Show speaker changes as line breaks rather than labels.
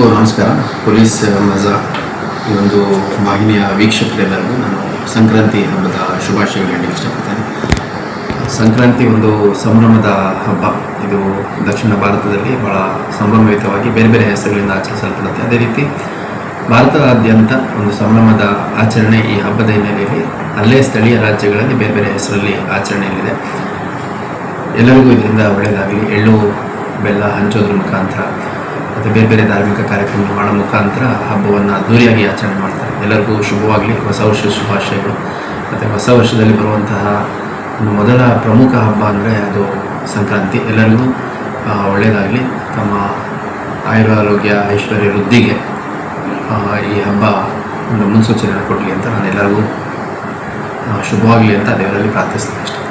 ಎಲ್ಲರಿಗೂ ನಮಸ್ಕಾರ. ಪೊಲೀಸ್ ಮಜಾ. ಈ ಒಂದು ವಾಹಿನಿಯ ವೀಕ್ಷಕರೆಲ್ಲರಿಗೂ ನಾನು ಸಂಕ್ರಾಂತಿ ಹಬ್ಬದ ಶುಭಾಶಯಗಳು ಹೇಳಲಿಕ್ಕೆ ಇಷ್ಟಪಡ್ತೇನೆ. ಸಂಕ್ರಾಂತಿ ಒಂದು ಸಂಭ್ರಮದ ಹಬ್ಬ. ಇದು ದಕ್ಷಿಣ ಭಾರತದಲ್ಲಿ ಬಹಳ ಸಂಭ್ರಮಯುತವಾಗಿ ಬೇರೆ ಬೇರೆ ಹೆಸರುಗಳಿಂದ ಆಚರಿಸಲ್ಪಡುತ್ತೆ. ಅದೇ ರೀತಿ ಭಾರತದಾದ್ಯಂತ ಒಂದು ಸಂಭ್ರಮದ ಆಚರಣೆ ಈ ಹಬ್ಬದ ಹಿನ್ನೆಲೆಯಲ್ಲಿ ಅಲ್ಲೇ ಸ್ಥಳೀಯ ರಾಜ್ಯಗಳಲ್ಲಿ ಬೇರೆ ಬೇರೆ ಹೆಸರಲ್ಲಿ ಆಚರಣೆಯಲ್ಲಿದೆ. ಎಲ್ಲರಿಗೂ ಇದರಿಂದ ಒಳ್ಳೆಯದಾಗಲಿ ಎಳ್ಳು, ಬೆಲ್ಲ ಹಂಚೋದ್ರ ಮುಖಾಂತರ ಮತ್ತು ಬೇರೆ ಬೇರೆ ಧಾರ್ಮಿಕ ಕಾರ್ಯಕ್ರಮ ಮುಖಾಂತರ ಹಬ್ಬವನ್ನು ಅದ್ದೂರಿಯಾಗಿ ಆಚರಣೆ ಮಾಡ್ತಾರೆ. ಎಲ್ಲರಿಗೂ ಶುಭವಾಗಲಿ. ಹೊಸ ವರ್ಷದ ಶುಭಾಶಯಗಳು. ಮತ್ತು ಹೊಸ ವರ್ಷದಲ್ಲಿ ಬರುವಂತಹ ಮೊದಲ ಪ್ರಮುಖ ಹಬ್ಬ ಅಂದರೆ ಅದು ಸಂಕ್ರಾಂತಿ. ಎಲ್ಲರಿಗೂ ಒಳ್ಳೆಯದಾಗಲಿ ತಮ್ಮ ಆಯುರಾರೋಗ್ಯ, ಐಶ್ವರ್ಯ ವೃದ್ಧಿಗೆ ಈ ಹಬ್ಬ ಒಂದು ಮುನ್ಸೂಚನೆಯನ್ನು ಕೊಡಲಿ ಅಂತ ನಾನು ಎಲ್ಲರಿಗೂ ಶುಭವಾಗಲಿ ಅಂತ ದೇವರಲ್ಲಿ ಪ್ರಾರ್ಥಿಸ್ತೀನಿ ಅಷ್ಟೇ.